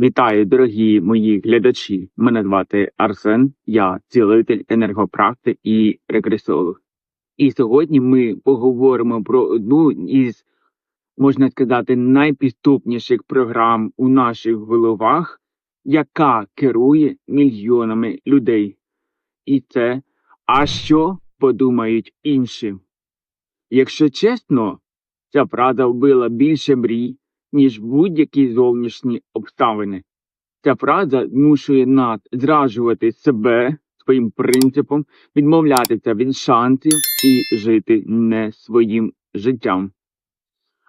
Вітаю, дорогі мої глядачі. Мене звати Арсен, я цілитель, енергопрактик і регресолог. І сьогодні ми поговоримо про одну із, можна сказати, найпідступніших програм у наших головах, яка керує мільйонами людей. І це а що подумають інші? Якщо чесно, ця фраза вбила більше мрій, ніж будь-які зовнішні обставини. Ця фраза змушує нас зраджувати себе своїм принципом, відмовлятися від шансів і жити не своїм життям.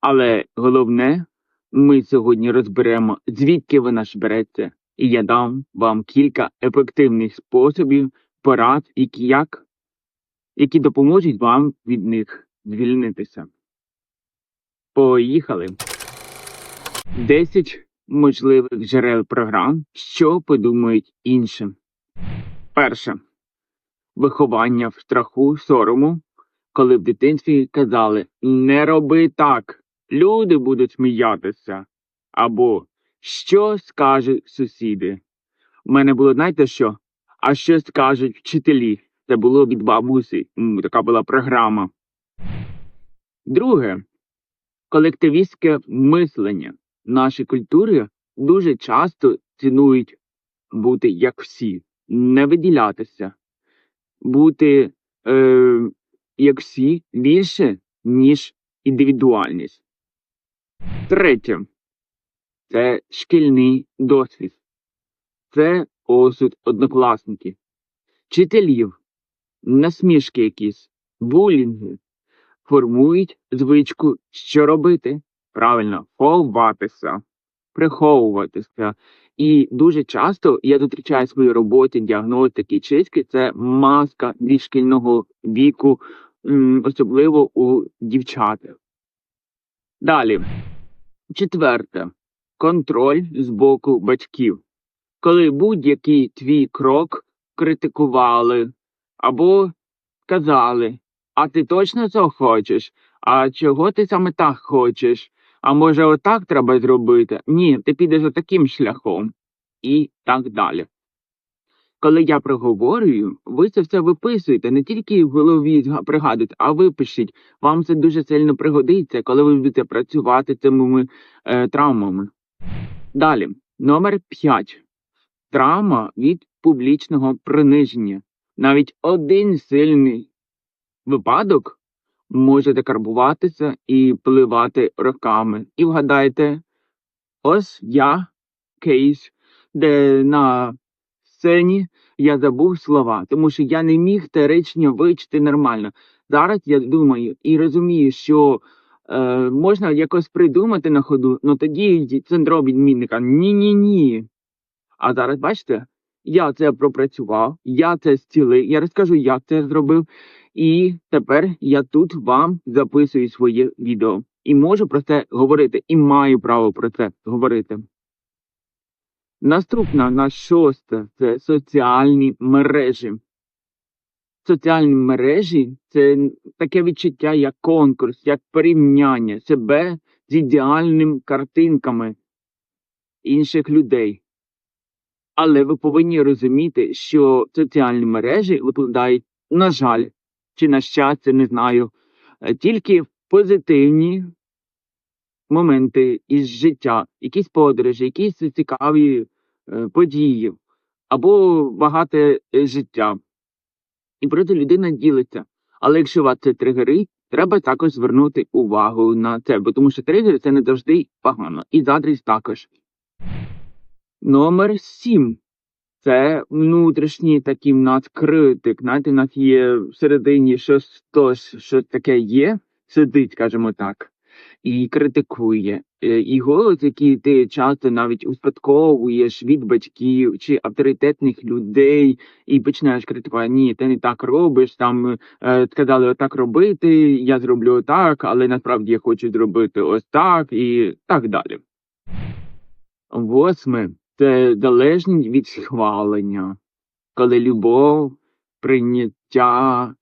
Але головне, ми сьогодні розберемо, звідки вона ж береться, і я дам вам кілька ефективних способів, порад, які, як, які допоможуть вам від них звільнитися. Поїхали! 10 можливих джерел програм, що подумають інші. Перше. Виховання в страху, сорому, коли в дитинстві казали не роби так, люди будуть сміятися. Або що скажуть сусіди. У мене було, знаєте що? А що скажуть вчителі? Це було від бабусі. Така була програма. Друге. Колективістське мислення. Наші культури дуже часто цінують бути як всі, не виділятися, бути е, як всі більше, ніж індивідуальність. Третє. Це шкільний досвід, це осуд однокласників, вчителів, насмішки якісь, булінги. Формують звичку, що робити. Правильно, ховатися, приховуватися. І дуже часто я зустрічаю в своїй роботі діагностики чистки, це маска від віку, особливо у дівчат. Далі. Четверте. Контроль з боку батьків. Коли будь-який твій крок критикували або казали, а ти точно цього хочеш? А чого ти саме так хочеш? А може, отак треба зробити? Ні, ти підеш отаким шляхом. І так далі. Коли я проговорюю, ви це все виписуєте, не тільки в голові пригадуєте, а випишіть. Вам це дуже сильно пригодиться, коли ви будете працювати цими е, травмами. Далі, номер 5. Травма від публічного приниження. Навіть один сильний випадок може декарбуватися і впливати роками. І вгадайте, ось я кейс, де на сцені я забув слова, тому що я не міг те речення вичити нормально. Зараз я думаю і розумію, що е, можна якось придумати на ходу, але тоді синдром відмінника ні-ні ні. А зараз бачите, я це пропрацював, я це зцілив, я розкажу, як це зробив. І тепер я тут вам записую своє відео і можу про це говорити, і маю право про це говорити. Наступна на шосте це соціальні мережі. Соціальні мережі це таке відчуття, як конкурс, як порівняння себе з ідеальними картинками інших людей. Але ви повинні розуміти, що соціальні мережі викладають, на жаль, чи на щастя, не знаю, е, тільки позитивні моменти із життя, якісь подорожі, якісь цікаві е, події або багате е, життя. І проте людина ділиться. Але якщо вас це тригерить, треба також звернути увагу на це, бо тому що тригери це не завжди погано. І задрість також. Номер сім. Це внутрішній такий в нас критик. Знаєте, в нас є всередині щось, щось, щось таке є, сидить, скажімо так, і критикує. Е, І голос, який ти часто навіть успадковуєш від батьків чи авторитетних людей, і починаєш критикувати, ні, ти не так робиш, там е, сказали отак робити, я зроблю отак, але насправді я хочу зробити ось так і так далі. Восьме це залежність від схвалення, коли любов, прийняття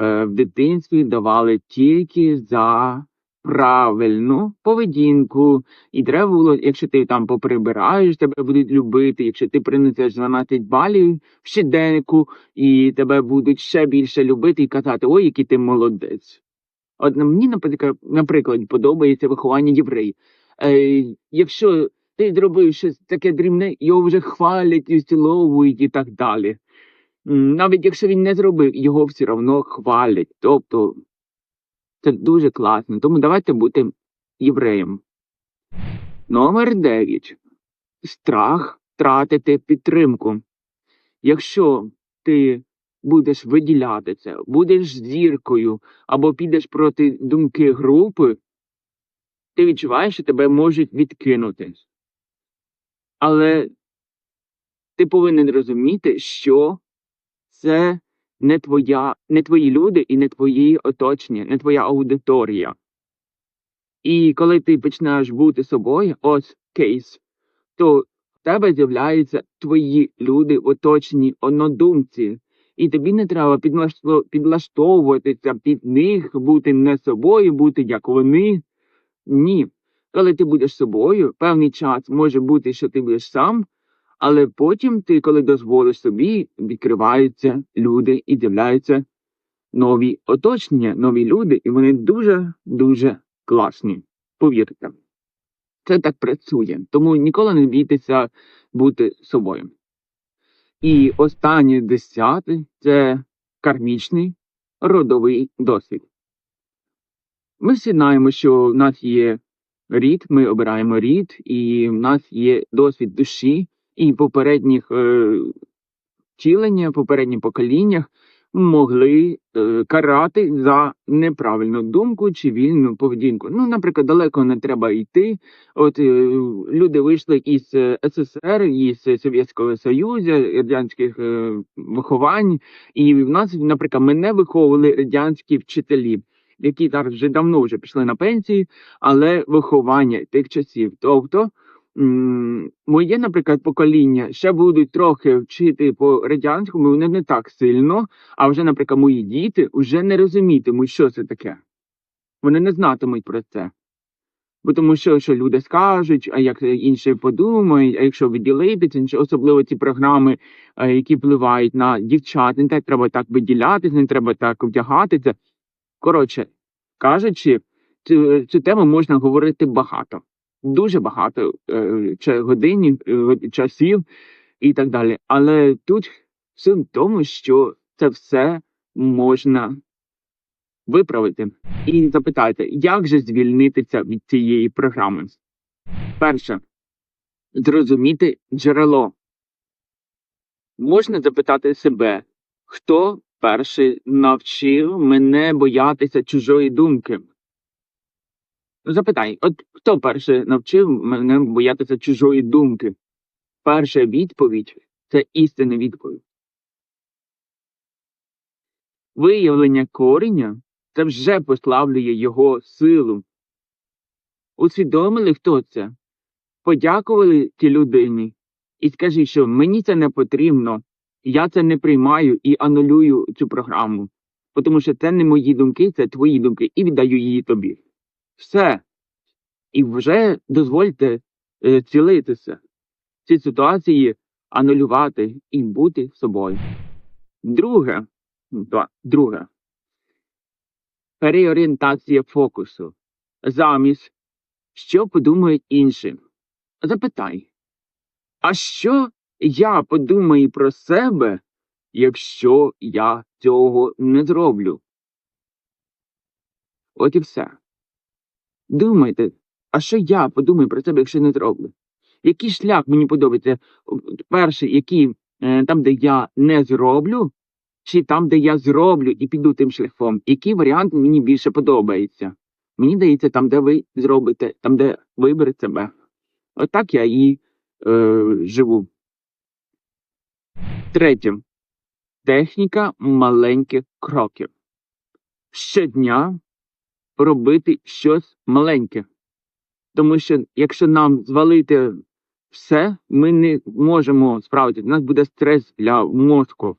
е, в дитинстві давали тільки за правильну поведінку, і треба було, якщо ти там поприбираєш, тебе будуть любити, якщо ти принесеш 12 балів в щоденнику, і тебе будуть ще більше любити і казати, ой, який ти молодець. От мені, наприклад, подобається виховання євреїв. Е, якщо ти зробив щось таке дрібне, його вже хвалять і ціловують і так далі. Навіть якщо він не зробив, його все одно хвалять. Тобто це дуже класно. Тому давайте бути євреєм. Номер 9. Страх втратити підтримку. Якщо ти будеш виділяти це, будеш зіркою або підеш проти думки групи, ти відчуваєш, що тебе можуть відкинути. Але ти повинен розуміти, що це не твоя, не твої люди і не твої оточення, не твоя аудиторія. І коли ти починаєш бути собою, ось кейс, то в тебе з'являються твої люди, оточені однодумці. І тобі не треба підлаштовуватися під них, бути не собою, бути як вони. Ні. Коли ти будеш собою, певний час може бути, що ти будеш сам, але потім ти, коли дозволиш собі, відкриваються люди і з'являються нові оточення, нові люди, і вони дуже дуже класні. Повірте. Це так працює. Тому ніколи не бійтеся бути собою. І останнє десяте це кармічний родовий досвід. Ми всі знаємо, що в нас є рід, ми обираємо рід, і в нас є досвід душі і попередніх е, втілення, попередніх поколіннях могли е, карати за неправильну думку чи вільну поведінку. Ну, наприклад, далеко не треба йти. От е, люди вийшли із е, СССР, із Совєтського Союзу, радянських е, виховань, і в нас, наприклад, мене виховували радянські вчителі. Які зараз вже давно вже пішли на пенсії, але виховання тих часів. Тобто моє, наприклад, покоління ще будуть трохи вчити по радянському, вони не так сильно. А вже, наприклад, мої діти вже не розумітимуть, що це таке. Вони не знатимуть про це. Бо тому що, що люди скажуть, а як інші подумають, а якщо виділитися, інші- особливо ці програми, е, які впливають на дівчат, не так треба так виділятися, не треба так вдягатися. Коротше кажучи, цю, цю тему можна говорити багато, дуже багато е, чи годинів, е, часів і так далі. Але тут суть в тому, що це все можна виправити. І запитайте, як же звільнитися від цієї програми? Перше, зрозуміти джерело. Можна запитати себе, хто перший навчив мене боятися чужої думки? Запитай, от хто перший навчив мене боятися чужої думки? Перша відповідь це істинна відповідь. Виявлення кореня це вже послаблює його силу. Усвідомили, хто це? Подякували тій людині і скажи, що мені це не потрібно, я це не приймаю і анулюю цю програму, тому що це не мої думки, це твої думки, і віддаю її тобі. Все. І вже дозвольте е, цілитися в цій ситуації, анулювати і бути собою. Друге, да, друге, переорієнтація фокусу. Замість, що подумають інші. Запитай, а що я подумаю про себе, якщо я цього не зроблю? От і все. Думайте, а що я подумаю про себе, якщо не зроблю? Який шлях мені подобається? Перший, який е, там, де я не зроблю, чи там, де я зроблю і піду тим шляхом, який варіант мені більше подобається? Мені здається, там, де ви зробите, там, де виберете себе. Отак я і е, живу. Третє. Техніка маленьких кроків. Щодня робити щось маленьке. Тому що якщо нам звалити все, ми не можемо справитися. У нас буде стрес для мозку.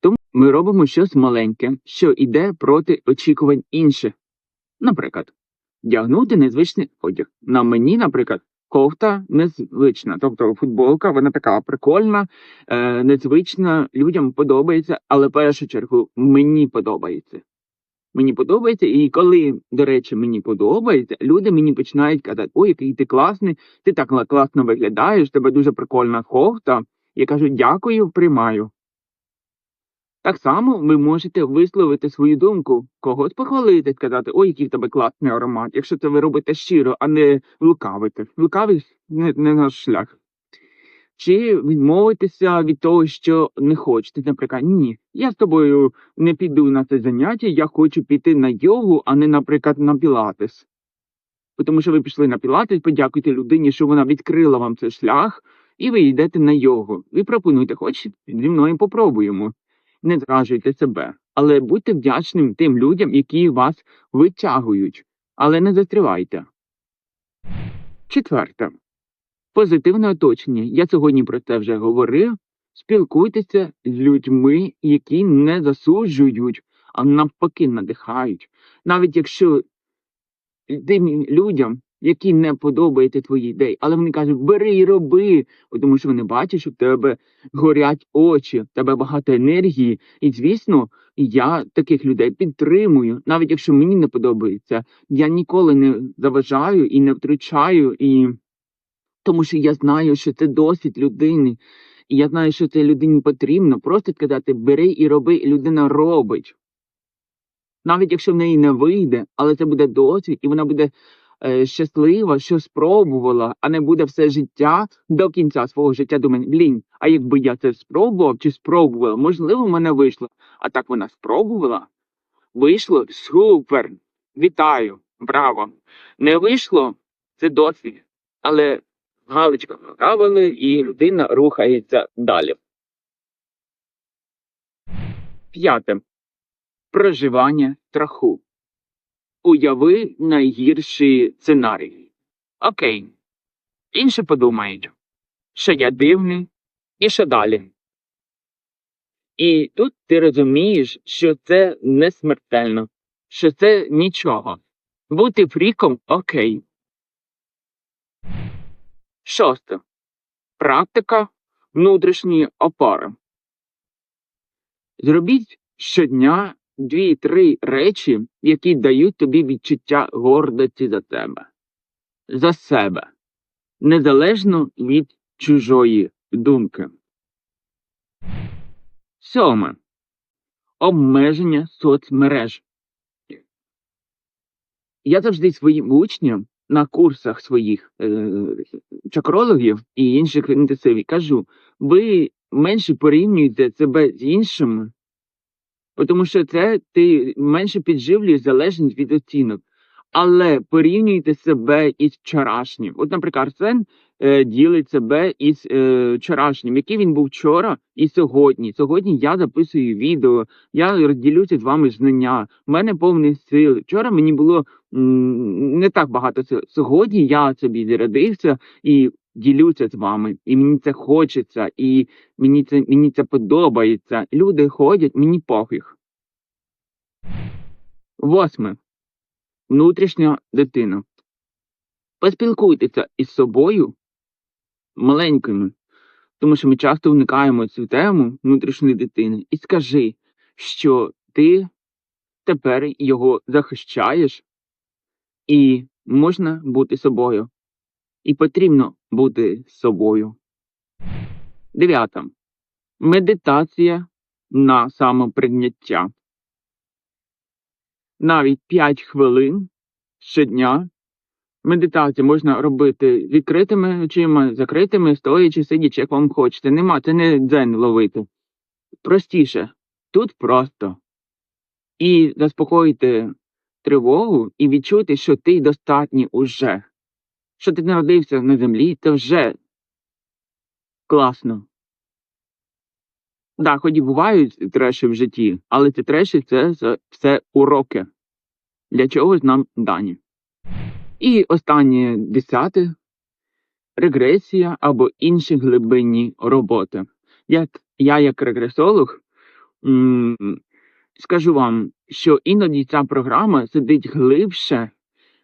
Тому ми робимо щось маленьке, що йде проти очікувань інших. Наприклад, вдягнути незвичний одяг. На мені, наприклад, кофта незвична, тобто футболка, вона така прикольна, е, незвична, людям подобається, але в першу чергу мені подобається. Мені подобається, і коли, до речі, мені подобається, люди мені починають казати, ой, який ти класний, ти так класно виглядаєш, тебе дуже прикольна кофта. Я кажу, дякую, приймаю. Так само ви можете висловити свою думку, когось похвалити, сказати, ой, який в тебе класний аромат, якщо це ви робите щиро, а не лукавите. Лукавий не, не наш шлях. Чи відмовитися від того, що не хочете. Наприклад, ні, я з тобою не піду на це заняття, я хочу піти на йогу, а не, наприклад, на пілатес. Тому що ви пішли на пілатес, подякуйте людині, що вона відкрила вам цей шлях, і ви йдете на йогу. Ви пропонуєте, хоч зі мною попробуємо. Не зражуйте себе, але будьте вдячним тим людям, які вас витягують, але не застрівайте. Четверте. Позитивне оточення. Я сьогодні про це вже говорив. Спілкуйтеся з людьми, які не засуджують, а навпаки надихають. Навіть якщо тим людям, які не подобаються твої ідеї, але вони кажуть, бери і роби, тому що вони бачать, що в тебе горять очі, в тебе багато енергії. І, звісно, я таких людей підтримую, навіть якщо мені не подобається, я ніколи не заважаю і не втручаю, і тому що я знаю, що це досвід людини, і я знаю, що це людині потрібно. Просто сказати бери і роби, і людина робить. Навіть якщо в неї не вийде, але це буде досвід, і вона буде щаслива, що спробувала, а не буде все життя до кінця свого життя думати, блін, а якби я це спробував чи спробувала, можливо, в мене вийшло. А так вона спробувала. Вийшло супер. Вітаю, браво. Не вийшло це досвід, але галочка поставили, і людина рухається далі. П'яте. Проживання страху. Уяви найгірший сценарій. Окей. Інші подумають, що я дивний, і що далі. І тут ти розумієш, що це не смертельно, що це нічого. Бути фріком окей. Шосте. Практика внутрішньої опори. Зробіть щодня дві-три речі, які дають тобі відчуття гордості за тебе, за себе, незалежно від чужої думки. Сьоме. Обмеження соцмереж. Я завжди своїм учням на курсах своїх е, чакрологів і інших інтенсивів кажу, ви менше порівнюєте себе з іншими, тому що це ти менше підживлюєш залежність від оцінок. Але порівнюйте себе із вчорашнім. От, наприклад, Арсен е, ділить себе із е, вчорашнім, який він був вчора і сьогодні. Сьогодні я записую відео, я розділюся з вами знання. У мене повний сил. Вчора мені було м, не так багато сил. Сьогодні я собі зарядився і ділюся з вами. І мені це хочеться, і мені це мені це подобається. Люди ходять, мені пофіг. Восьме. Внутрішня дитина. Поспілкуйтеся із собою маленькими, тому що ми часто уникаємо цю тему внутрішньої дитини, і скажи, що ти тепер його захищаєш, і можна бути собою, і потрібно бути собою. Дев'ята. Медитація на самоприйняття. Навіть 5 хвилин щодня. Медитацію можна робити відкритими очима, закритими, стоячи, сидячи, як вам хочете. Нема, це не дзен ловити. Простіше. Тут просто. І заспокоїти тривогу і відчути, що ти достатній уже. Що ти народився на землі, це вже класно. Да, хоч і бувають треші в житті, але ці треші це все уроки. Для чогось нам дані. І останнє десяте регресія або інші глибинні роботи. Як я, як регресолог, скажу вам, що іноді ця програма сидить глибше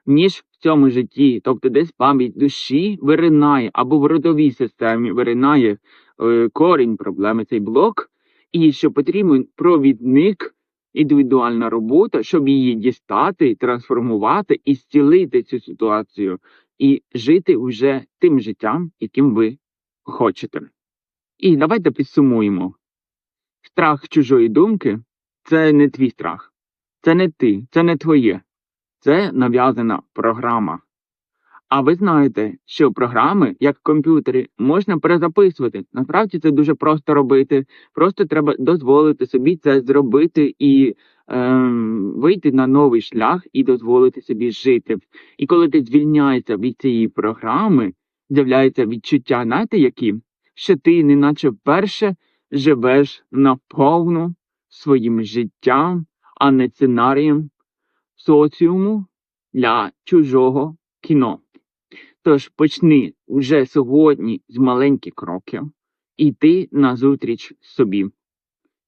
ніж цьому житті. Тобто десь пам'ять душі виринає або в родовій системі виринає е, корінь проблеми, цей блок, і що потрібен провідник, індивідуальна робота, щоб її дістати, трансформувати і зцілити цю ситуацію, і жити вже тим життям, яким ви хочете. І давайте підсумуємо. Страх чужої думки це не твій страх, це не ти, це не твоє, це нав'язана програма. А ви знаєте, що програми, як комп'ютери, можна перезаписувати. Насправді це дуже просто робити. Просто треба дозволити собі це зробити і ем, вийти на новий шлях і дозволити собі жити. І коли ти звільняєшся від цієї програми, з'являється відчуття, знаєте, які? Що ти неначе вперше живеш наповну своїм життям, а не сценарієм соціуму для чужого кіно. Тож почни вже сьогодні з маленьких кроків іти назустріч собі.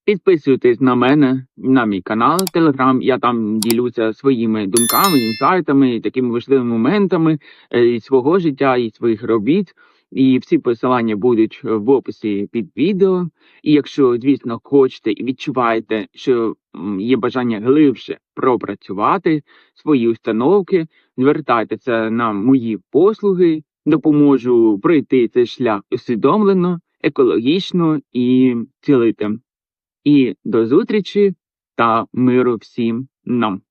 Підписуйтесь на мене, на мій канал Телеграм. Я там ділюся своїми думками, інсайтами, такими важливими моментами е, із свого життя і своїх робіт. І всі посилання будуть в описі під відео. І якщо, звісно, хочете і відчуваєте, що є бажання глибше пропрацювати свої установки, звертайтеся на мої послуги, допоможу пройти цей шлях усвідомлено, екологічно і цілити. І до зустрічі та миру всім нам.